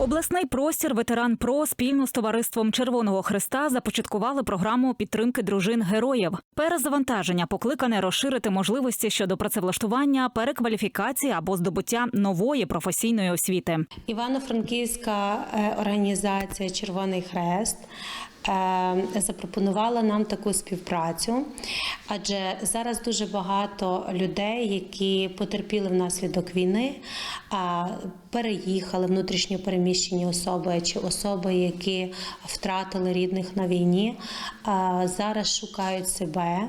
Обласний простір ветеран ПРО спільно з товариством Червоного Христа започаткували програму підтримки дружин героїв. Перезавантаження покликане розширити можливості щодо працевлаштування, перекваліфікації або здобуття нової професійної освіти. Івано-Франківська е, організація Червоний Хрест е, запропонувала нам таку співпрацю, адже зараз дуже багато людей, які потерпіли внаслідок війни, переїхали внутрішньо переміщені особи чи особи, які втратили рідних на війні, зараз шукають себе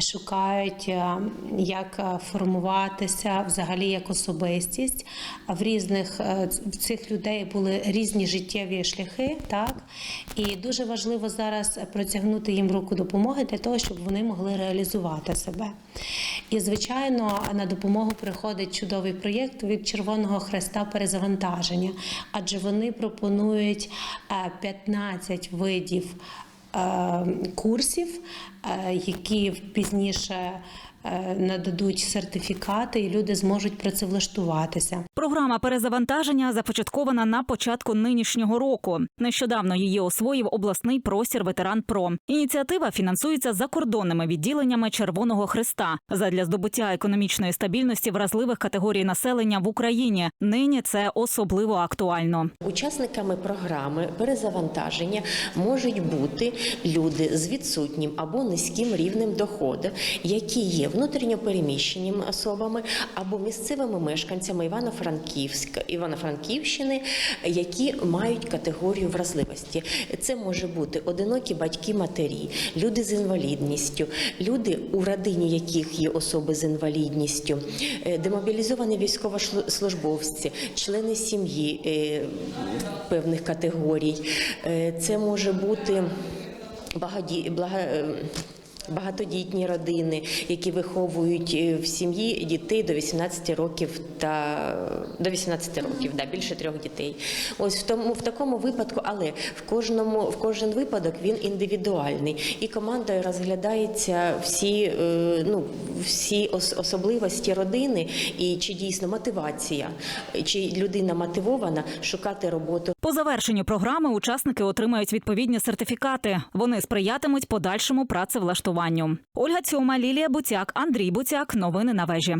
шукають, е, як е, формуватися взагалі як особистість. В різних е, в цих людей були різні життєві шляхи, так і дуже важливо зараз протягнути їм руку допомоги для того, щоб вони могли реалізувати себе. І звичайно, на допомогу приходить чудовий проєкт від Червоного Хреста перезавантаження, адже вони пропонують е, 15 видів курсів, е, які пізніше е, нададуть сертифікати, і люди зможуть працевлаштуватися. Програма перезавантаження започаткована на початку нинішнього року. Нещодавно її освоїв обласний простір ветеран ПРО. Ініціатива фінансується закордонними відділеннями Червоного Христа задля здобуття економічної стабільності вразливих категорій населення в Україні. Нині це особливо актуально. Учасниками програми перезавантаження можуть бути люди з відсутнім або низьким рівнем доходу, які є внутрішньопереміщеними особами або місцевими мешканцями Івано-Франківська Івано-Франківщини, які мають категорію вразливості. Це може бути одинокі батьки-матері, люди з інвалідністю, люди, у родині яких є особи з інвалідністю, е, демобілізовані військовослужбовці, члени сім'ї е, певних категорій. Е, Це може бути багаді, Багатодітні родини, які виховують е, в сім'ї дітей до 18 років та до 18 років, да, більше трьох дітей. Ось в тому в такому випадку, але в кожному в кожен випадок він індивідуальний, і командою розглядається всі, е, ну всі ос- особливості родини, і чи дійсно мотивація, чи людина мотивована шукати роботу По завершенню програми учасники отримають відповідні сертифікати. Вони сприятимуть подальшому працевлаштуванню. Ольга Цьома, Лілія Буцяк, Андрій Буцяк. Новини на вежі.